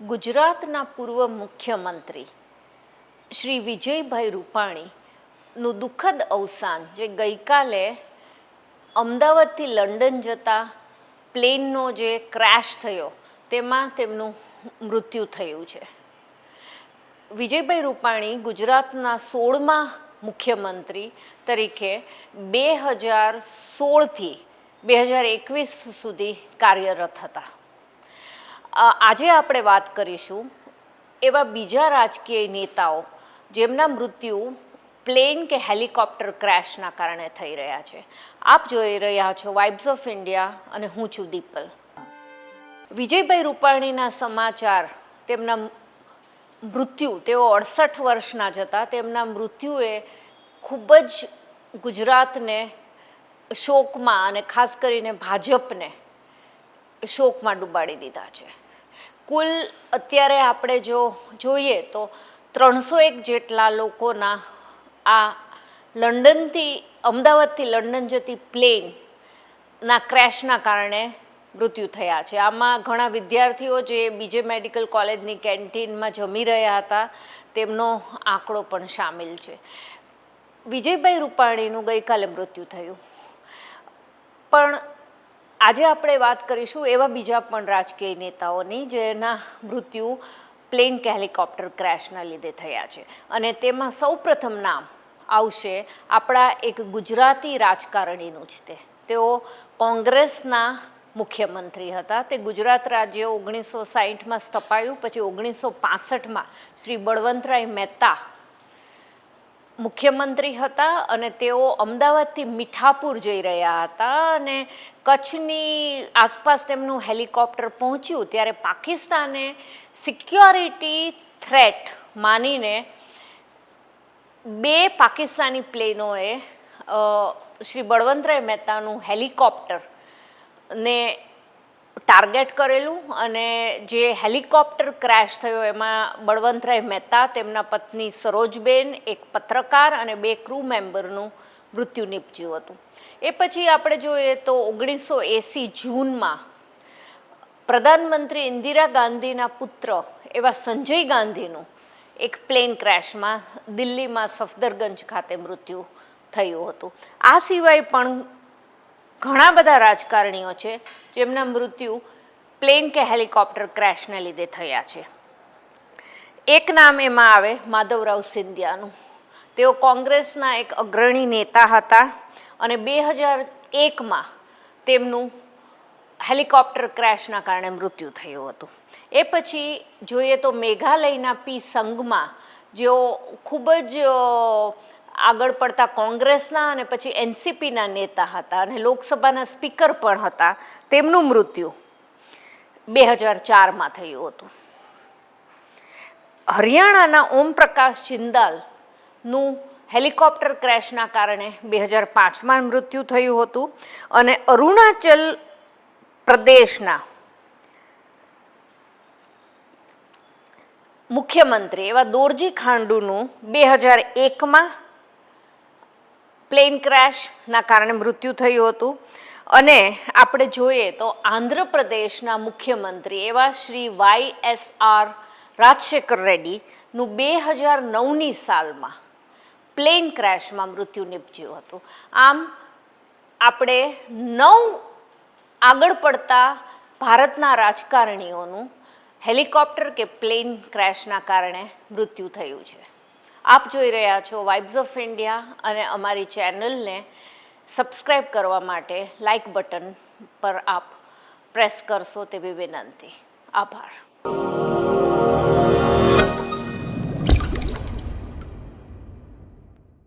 ગુજરાતના પૂર્વ મુખ્યમંત્રી શ્રી વિજયભાઈ રૂપાણીનું દુઃખદ અવસાન, જે ગઈકાલે અમદાવાદથી લંડન જતા પ્લેનનો જે ક્રેશ થયો, તેમાં તેમનું મૃત્યુ થયું છે. વિજયભાઈ રૂપાણી ગુજરાતના સોળમા મુખ્યમંત્રી તરીકે બે હજાર સોળથી બે હજાર એકવીસ સુધી કાર્યરત હતા. આજે આપણે વાત કરીશું એવા બીજા રાજકીય નેતાઓ જેમના મૃત્યુ પ્લેન કે હેલિકોપ્ટર ક્રેશના કારણે થઈ રહ્યા છે. આપ જોઈ રહ્યા છો વાઇબ્સ ઓફ ઇન્ડિયા અને હું છું દીપલ. વિજયભાઈ રૂપાણીના સમાચાર, તેમના મૃત્યુ, તેઓ અડસઠ વર્ષના જ હતા. તેમના મૃત્યુએ ખૂબ જ ગુજરાતને શોકમાં અને ખાસ કરીને ભાજપને શોકમાં ડૂબાડી દીધા છે. કુલ અત્યારે આપણે જો જોઈએ તો ત્રણસો એક જેટલા લોકોના આ લંડનથી, અમદાવાદથી લંડન જતી પ્લેનના ક્રેશના કારણે મૃત્યુ થયા છે. આમાં ઘણા વિદ્યાર્થીઓ જે બીજે મેડિકલ કોલેજની કેન્ટીનમાં જમી રહ્યા હતા, તેમનો આંકડો પણ સામેલ છે. વિજયભાઈ રૂપાણીનું ગઈકાલે મૃત્યુ થયું. પણ આજે આપણે વાત કરીશું એવા બીજા પણ રાજકીય નેતાઓની જેના મૃત્યુ પ્લેન કે હેલિકોપ્ટર ક્રેશના લીધે થયા છે. અને તેમાં સૌપ્રથમ નામ આવશે આપણા એક ગુજરાતી રાજકારણીનું જ તે. તેઓ કોંગ્રેસના મુખ્યમંત્રી હતા. તે ગુજરાત રાજ્ય ઓગણીસો સાહીઠમાં સ્થપાયું, પછી ઓગણીસો પાસઠમાં શ્રી બળવંતરાય મહેતા મુખ્યમંત્રી હતા અને તેઓ અમદાવાદથી મીઠાપુર જઈ રહ્યા હતા અને કચ્છની આસપાસ તેમનું હેલિકોપ્ટર પહોંચ્યું ત્યારે પાકિસ્તાને સિક્યોરિટી થ્રેટ માનીને બે પાકિસ્તાની પ્લેનોએ શ્રી બળવંતરાય મહેતાનું હેલિકોપ્ટર ને ટાર્ગેટ કરેલું અને જે હેલિકોપ્ટર ક્રેશ થયો એમાં બળવંતરાય મહેતા, તેમના પત્ની સરોજબેન, એક પત્રકાર અને બે ક્રૂ મેમ્બરનું મૃત્યુ નીપજ્યું હતું. એ પછી આપણે જોઈએ તો ઓગણીસો એંસી જૂનમાં પ્રધાનમંત્રી ઇન્દિરા ગાંધીના પુત્ર એવા સંજય ગાંધીનું એક પ્લેન ક્રેશમાં દિલ્હીમાં સફદરગંજ ખાતે મૃત્યુ થયું હતું. આ સિવાય પણ ઘણા બધા રાજકારણીઓ છે, જેમના મૃત્યુ પ્લેન કે હેલિકોપ્ટર ક્રેશને લીધે થયા છે. એક નામ એમાં આવે, માધવરાવ સિંધિયાનું. તેઓ કોંગ્રેસના એક અગ્રણી નેતા હતા અને બે હજાર એકમાં તેમનું હેલિકોપ્ટર ક્રેશના કારણે મૃત્યુ થયું હતું. એ પછી જોઈએ તો મેઘાલયના પી સંઘમાં જેઓ ખૂબ જ આગળ પડતા કોંગ્રેસના અને પછી એનસીપીના નેતા હતા અને લોકસભાના સ્પીકર પણ હતા. તેમનું મૃત્યુ બે હજાર ચારમાં થયું હતું. હરિયાણાના ઓમ પ્રકાશ જિંદાલનું હેલિકોપ્ટર ક્રેશના કારણે બે હજાર પાંચમાં મૃત્યુ થયું હતું અને અરુણાચલ પ્રદેશના મુખ્યમંત્રી એવા દોરજી ખાંડુનું બે હજાર એકમાં પ્લેન ક્રેશના કારણે મૃત્યુ થયું હતું. અને આપણે જોઈએ તો આંધ્રપ્રદેશના મુખ્યમંત્રી એવા Shri Y S R Rajasekhar રેડ્ડીનું બે હજાર નવની સાલમાં પ્લેન ક્રેશમાં મૃત્યુ નીપજ્યું હતું. આમ આપણે નવ આગળ પડતા ભારતના રાજકારણીઓનું હેલિકોપ્ટર કે પ્લેન ક્રેશના કારણે મૃત્યુ થયું છે. આપ જોઈ રહ્યા છો વાઇબ્સ ઓફ ઇન્ડિયા અને અમારી ચેનલને સબસ્ક્રાઈબ કરવા માટે લાઈક બટન પર આપ પ્રેસ કરશો તેવી વિનંતી. આભાર.